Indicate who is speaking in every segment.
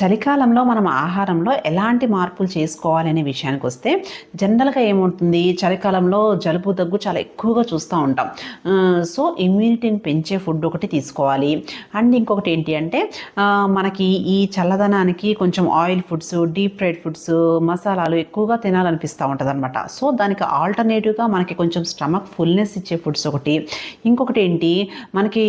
Speaker 1: చలికాలంలో మనం ఆహారంలో ఎలాంటి మార్పులు చేసుకోవాలనే విషయానికి వస్తే జనరల్గా ఏముంటుంది? చలికాలంలో జలుబు దగ్గు చాలా ఎక్కువగా చూస్తూ ఉంటాం. సో ఇమ్యూనిటీని పెంచే ఫుడ్ ఒకటి తీసుకోవాలి. అండ్ ఇంకొకటి ఏంటి అంటే మనకి ఈ చల్లదనానికి కొంచెం oil foods deep fried foods మసాలాలు ఎక్కువగా తినాలనిపిస్తూ ఉంటుంది అనమాట సో దానికి ఆల్టర్నేటివ్గా మనకి కొంచెం స్టమక్ ఫుల్నెస్ ఇచ్చే ఫుడ్స్ ఒకటి. ఇంకొకటి ఏంటి? మనకి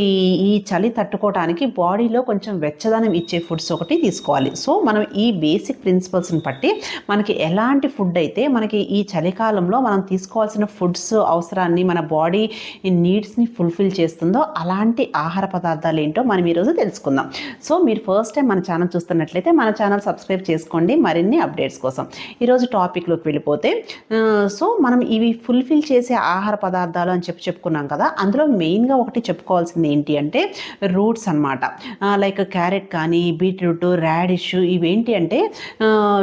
Speaker 1: ఈ చలి తట్టుకోవడానికి బాడీలో కొంచెం వెచ్చదనం ఇచ్చే ఫుడ్స్ ఒకటి తీసుకోవాలి. సో మనం ఈ బేసిక్ ప్రిన్సిపల్స్ని బట్టి మనకి ఎలాంటి ఫుడ్ అయితే మనకి ఈ చలికాలంలో మనం తీసుకోవాల్సిన ఫుడ్స్ అవసరాన్ని మన బాడీ నీడ్స్ని ఫుల్ఫిల్ చేస్తుందో అలాంటి ఆహార పదార్థాలు ఏంటో మనం ఈరోజు తెలుసుకుందాం. సో మీరు ఫస్ట్ టైం మన ఛానల్ చూస్తున్నట్లయితే మన ఛానల్ సబ్స్క్రైబ్ చేసుకోండి. మరిన్ని అప్డేట్స్ కోసం ఈరోజు టాపిక్లోకి వెళ్ళిపోతే సో మనం ఇవి ఫుల్ఫిల్ చేసే ఆహార పదార్థాలు అని చెప్పి చెప్పుకున్నాం కదా అందులో మెయిన్గా ఒకటి చెప్పుకోవాల్సింది ఏంటి అంటే రూట్స్ అనమాట లైక్ క్యారెట్ కానీ బీట్రూట్ రాడిష్ ఇవేంటి అంటే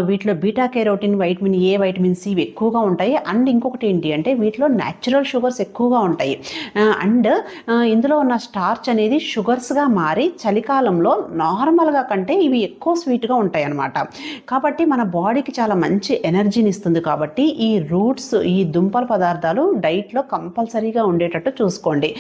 Speaker 1: వీటిలో beta carotene vitamin A vitamin C ఇవి ఎక్కువగా ఉంటాయి. అండ్ ఇంకొకటి ఏంటి అంటే వీటిలో న్యాచురల్ షుగర్స్ ఎక్కువగా ఉంటాయి. అండ్ ఇందులో ఉన్న స్టార్చ్ అనేది షుగర్స్గా మారి చలికాలంలో నార్మల్గా కంటే ఇవి ఎక్కువ స్వీట్గా ఉంటాయి అన్నమాట. కాబట్టి మన బాడీకి చాలా మంచి ఎనర్జీని ఇస్తుంది కాబట్టి ఈ రూట్స్ ఈ దుంపల పదార్థాలు డైట్లో కంపల్సరీగా ఉండేటట్టు చూసుకోండి.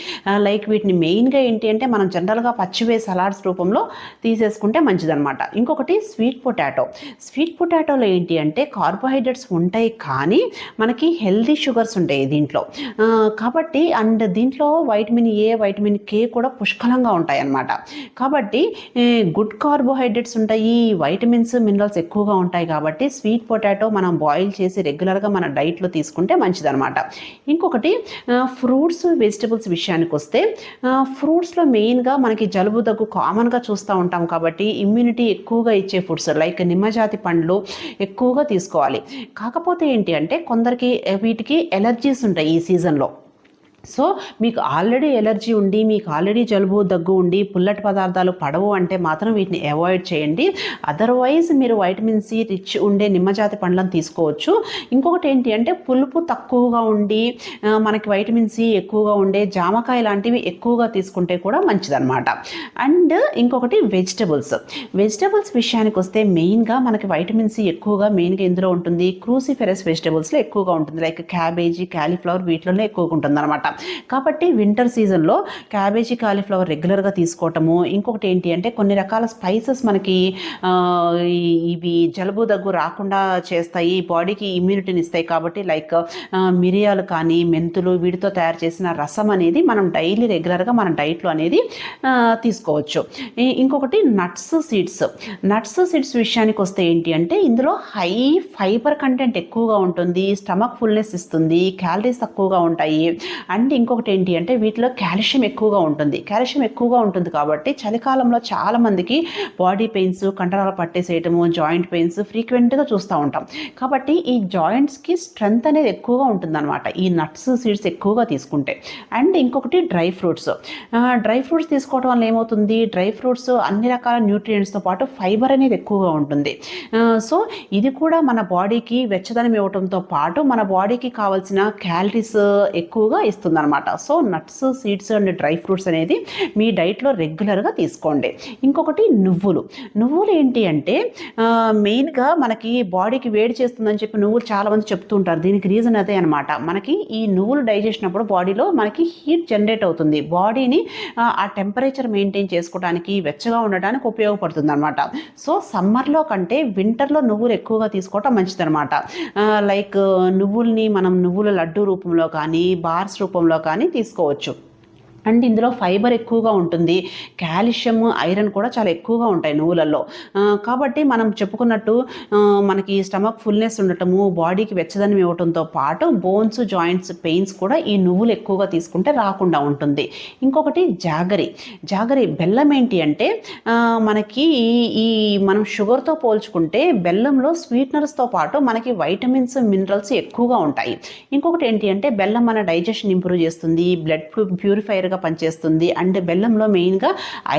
Speaker 1: లైక్ వీటిని మెయిన్గా ఏంటి అంటే మనం జనరల్గా పచ్చివే సలాడ్స్ రూపంలో తీసేసుకుంటే మంచిదన్నమాట. ఇంకొకటి స్వీట్ పొటాటో. స్వీట్ పొటాటోలో ఏంటి అంటే కార్బోహైడ్రేట్స్ ఉంటాయి కానీ మనకి హెల్దీ షుగర్స్ ఉంటాయి దీంట్లో. కాబట్టి అండ్ దీంట్లో వైటమిన్ ఏ వైటమిన్ కే కూడా పుష్కలంగా ఉంటాయి అన్నమాట కాబట్టి గుడ్ కార్బోహైడ్రేట్స్ ఉంటాయి వైటమిన్స్ మినరల్స్ ఎక్కువగా ఉంటాయి కాబట్టి స్వీట్ పొటాటో మనం బాయిల్ చేసి రెగ్యులర్గా మన డైట్లో తీసుకుంటే మంచిదన్నమాట. ఇంకొకటి ఫ్రూట్స్ వెజిటబుల్స్ విషయానికి వస్తే ఫ్రూట్స్లో మెయిన్గా మనకి జలుబు దగ్గు కామన్గా చూస్తూ ఉంటాం కాబట్టి ఇమ్యూనిటీ ఎక్కువగా ఇచ్చే ఫుడ్స్ లైక్ నిమ్మజాతి పండ్లు ఎక్కువగా తీసుకోవాలి. కాకపోతే ఏంటి అంటే కొందరికి వీటికి ఎలర్జీస్ ఉంటాయి ఈ సీజన్లో సో మీకు ఆల్రెడీ ఎలర్జీ ఉండి మీకు ఆల్రెడీ జలుబు దగ్గు ఉండి పుల్లటి పదార్థాలు పడవు అంటే మాత్రం వీటిని అవాయిడ్ చేయండి. అదర్వైజ్ మీరు వైటమిన్ సి రిచ్ ఉండే నిమ్మజాతి పండ్లను తీసుకోవచ్చు. ఇంకొకటి ఏంటి అంటే పులుపు తక్కువగా ఉండి మనకి వైటమిన్ సి ఎక్కువగా ఉండే జామకాయ లాంటివి ఎక్కువగా తీసుకుంటే కూడా మంచిదన్నమాట. అండ్ ఇంకొకటి వెజిటబుల్స్ వెజిటబుల్స్ విషయానికి వస్తే మెయిన్గా మనకి వైటమిన్ సి ఎక్కువగా మెయిన్గా ఇందులో ఉంటుంది. క్రూసిఫెరస్ వెజిటబుల్స్లో ఎక్కువగా ఉంటుంది. లైక్ క్యాబేజీ క్యాలీఫ్లవర్ వీటిలోనే ఎక్కువగా ఉంటుంది అనమాట కాబట్టి వింటర్ సీజన్లో క్యాబేజీ కాలీఫ్లవర్ రెగ్యులర్గా తీసుకోవటము. ఇంకొకటి ఏంటి అంటే కొన్ని రకాల స్పైసెస్ మనకి ఇవి జలుబు దగ్గు రాకుండా చేస్తాయి. బాడీకి ఇమ్యూనిటీని ఇస్తాయి కాబట్టి లైక్ మిరియాలు కానీ మెంతులు వీటితో తయారు చేసిన రసం అనేది మనం డైలీ రెగ్యులర్గా మన డైట్లో అనేది తీసుకోవచ్చు. ఇంకొకటి నట్స్ సీడ్స్ నట్స్ సీడ్స్ విషయానికి వస్తే ఏంటి అంటే ఇందులో హై ఫైబర్ కంటెంట్ ఎక్కువగా ఉంటుంది. స్టమక్ ఫుల్నెస్ ఇస్తుంది. క్యాలరీస్ తక్కువగా ఉంటాయి. అండ్ అండ్ ఇంకొకటి ఏంటి అంటే వీటిలో కాల్షియం ఎక్కువగా ఉంటుంది. కాల్షియం ఎక్కువగా ఉంటుంది కాబట్టి చలికాలంలో చాలా మందికి బాడీ పెయిన్స్ కండరాలు పట్టేసేయటము జాయింట్ పెయిన్స్ ఫ్రీక్వెంట్గా చూస్తూ ఉంటాం. కాబట్టి ఈ జాయింట్స్కి స్ట్రెంగ్త్ అనేది ఎక్కువగా ఉంటుందన్నమాట. ఈ నట్స్ సీడ్స్ ఎక్కువగా తీసుకుంటే. అండ్ ఇంకొకటి డ్రై ఫ్రూట్స్. డ్రై ఫ్రూట్స్ తీసుకోవడం వల్ల ఏమవుతుంది? డ్రై ఫ్రూట్స్ అన్ని రకాల న్యూట్రియంట్స్తో పాటు ఫైబర్ అనేది ఎక్కువగా ఉంటుంది. సో ఇది కూడా మన బాడీకి వెచ్చదనం ఇవ్వడంతో పాటు మన బాడీకి కావాల్సిన క్యాలరీస్ ఎక్కువగా ఇస్తుంది. ఉంటుందన్నమాట so nuts seeds and dry fruits అనేది మీ డైట్లో రెగ్యులర్గా తీసుకోండి. ఇంకొకటి నువ్వులు. నువ్వులు ఏంటి అంటే మెయిన్గా మనకి బాడీకి వేడి చేస్తుందని చెప్పి నువ్వులు చాలామంది చెప్తూ ఉంటారు దీనికి రీజన్ అదే అనమాట మనకి ఈ నువ్వులు డైజెషన్ అప్పుడు బాడీలో మనకి హీట్ జనరేట్ అవుతుంది. బాడీని ఆ, టెంపరేచర్ మెయింటైన్ చేసుకోవడానికి వెచ్చగా ఉండడానికి ఉపయోగపడుతుంది అనమాట సో సమ్మర్లో కంటే వింటర్లో నువ్వులు ఎక్కువగా తీసుకోవటం మంచిదనమాట లైక్ నువ్వుల్ని మనం నువ్వుల లడ్డు రూపంలో కానీ బార్స్ రూపంలో కానీ తీసుకోవచ్చు. అండ్ ఇందులో ఫైబర్ ఎక్కువగా ఉంటుంది. కాల్షియం ఐరన్ కూడా చాలా ఎక్కువగా ఉంటాయి నువ్వులలో. కాబట్టి మనం చెప్పుకున్నట్టు మనకి స్టమక్ ఫుల్నెస్ ఉండటము బాడీకి వెచ్చదనం ఇవ్వటంతో పాటు బోన్స్ జాయింట్స్ పెయిన్స్ కూడా ఈ నువ్వులు ఎక్కువగా తీసుకుంటే రాకుండా ఉంటుంది. ఇంకొకటి జాగరి. జాగరి బెల్లం ఏంటి అంటే మనకి ఈ- ఈ మనం షుగర్తో పోల్చుకుంటే బెల్లంలో స్వీట్నర్స్తో పాటు మనకి వైటమిన్స్ మినరల్స్ ఎక్కువగా ఉంటాయి. ఇంకొకటి ఏంటి అంటే బెల్లం మన డైజెషన్ ఇంప్రూవ్ చేస్తుంది బ్లడ్ ప్యూరిఫైర్ ప్యూరిఫైర్గా పనిచేస్తుంది. అండ్ బెల్లంలో మెయిన్గా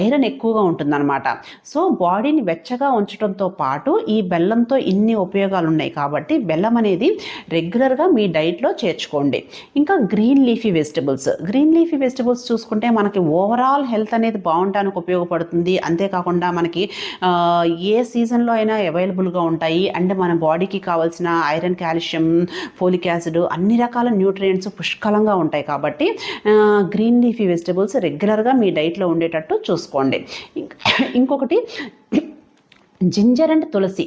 Speaker 1: ఐరన్ ఎక్కువగా ఉంటుందన్నమాట. సో బాడీని వెచ్చగా ఉంచడంతో పాటు ఈ బెల్లంతో ఇన్ని ఉపయోగాలు ఉన్నాయి కాబట్టి బెల్లం అనేది రెగ్యులర్గా మీ డైట్లో చేర్చుకోండి. ఇంకా green leafy vegetables. Green leafy vegetables చూసుకుంటే మనకి ఓవరాల్ హెల్త్ అనేది బాగుండడానికి ఉపయోగపడుతుంది. అంతేకాకుండా మనకి ఏ సీజన్లో అయినా అవైలబుల్గా ఉంటాయి. అండ్ మన బాడీకి కావాల్సిన ఐరన్ కాల్షియం ఫోలిక్ యాసిడ్ అన్ని రకాల న్యూట్రియంట్స్ పుష్కలంగా ఉంటాయి కాబట్టి గ్రీన్ లీఫీ వెజిటబుల్స్ రెగ్యులర్గా మీ డైట్లో ఉండేటట్టు చూసుకోండి. ఇంకొకటి జింజర్ అండ్ తులసి.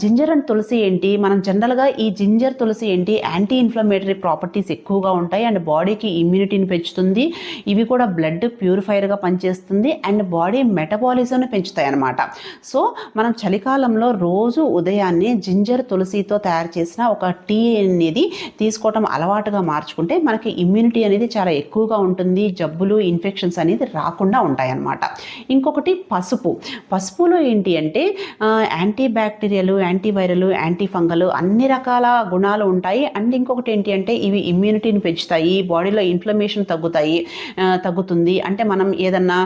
Speaker 1: జింజర్ అండ్ తులసి ఏంటి? మనం జనరల్గా ఈ జింజర్ తులసి ఏంటి? యాంటీ ఇన్ఫ్లమేటరీ ప్రాపర్టీస్ ఎక్కువగా ఉంటాయి అండ్ బాడీకి ఇమ్యూనిటీని పెంచుతుంది. ఇవి కూడా బ్లడ్ ప్యూరిఫైర్గా పనిచేస్తుంది అండ్ బాడీ మెటబాలిజంని పెంచుతాయి అన్నమాట. సో మనం చలికాలంలో రోజు ఉదయాన్నే జింజర్ తులసితో తయారు చేసిన ఒక టీ అనేది తీసుకోవటం అలవాటుగా మార్చుకుంటే మనకి ఇమ్యూనిటీ అనేది చాలా ఎక్కువగా ఉంటుంది. జబ్బులు ఇన్ఫెక్షన్స్ అనేది రాకుండా ఉంటాయి అన్నమాట ఇంకొకటి పసుపు. పసుపులో ఏంటి అంటే ఆ, యాంటీ బ్యాక్టీరియలు యాంటీవైరల్ యాంటీ ఫంగల్ అన్ని రకాల గుణాలు ఉంటాయి. అండ్ ఇంకొకటి ఏంటి అంటే ఇవి ఇమ్యూనిటీని పెంచుతాయి. బాడీలో ఇన్ఫ్లమేషన్ తగ్గుతాయి. తగ్గుతుంది. అంటే మనం ఏదన్నా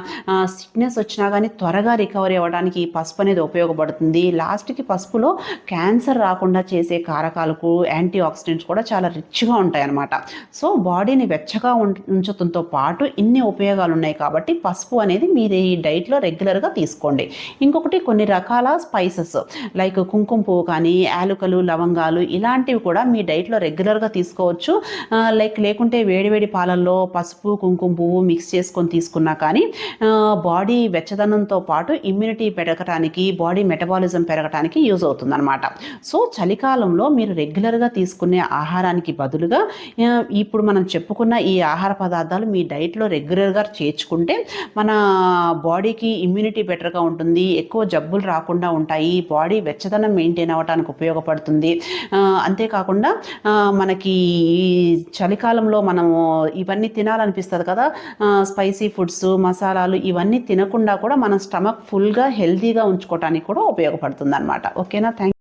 Speaker 1: సిక్నెస్ వచ్చినా కానీ త్వరగా రికవరీ అవ్వడానికి ఈ పసుపు అనేది ఉపయోగపడుతుంది. లాస్ట్కి పసుపులో క్యాన్సర్ రాకుండా చేసే కారకాలకు యాంటీ ఆక్సిడెంట్స్ కూడా చాలా రిచ్గా ఉంటాయి అన్నమాట సో బాడీని వెచ్చగా ఉంచడంతో పాటు ఇన్ని ఉపయోగాలు ఉన్నాయి కాబట్టి పసుపు అనేది మీరు ఈ డైట్లో రెగ్యులర్గా తీసుకోండి. ఇంకొకటి కొన్ని రకాల రకాల స్పైసెస్ లైక్ కుంకుమ పువ్వు కానీ యాలుకలు లవంగాలు ఇలాంటివి కూడా మీ డైట్లో రెగ్యులర్గా తీసుకోవచ్చు. లైక్ లేకుంటే వేడివేడి పాలల్లో పసుపు కుంకుమ పువ్వు మిక్స్ చేసుకొని తీసుకున్నా కానీ బాడీ వెచ్చదనంతో పాటు ఇమ్యూనిటీ పెరగటానికి బాడీ మెటబాలిజం పెరగటానికి యూజ్ అవుతుందన్నమాట. సో చలికాలంలో మీరు రెగ్యులర్గా తీసుకునే ఆహారానికి బదులుగా ఇప్పుడు మనం చెప్పుకున్న ఈ ఆహార పదార్థాలు మీ డైట్లో రెగ్యులర్గా చేర్చుకుంటే మన బాడీకి ఇమ్యూనిటీ బెటర్గా ఉంటుంది ఎక్కువ జబ్బులు రాకుండా ఉంటాయి. బాడీ వెచ్చదనం మెయింటైన్ అవ్వడానికి ఉపయోగపడుతుంది. అంతేకాకుండా మనకి ఈ చలికాలంలో మనము ఇవన్నీ తినాలనిపిస్తుంది కదా? స్పైసీ ఫుడ్స్ మసాలాలు ఇవన్నీ తినకుండా కూడా మన స్టమక్ ఫుల్గా హెల్తీగా ఉంచుకోవడానికి కూడా ఉపయోగపడుతుంది అనమాట ఓకేనా? థ్యాంక్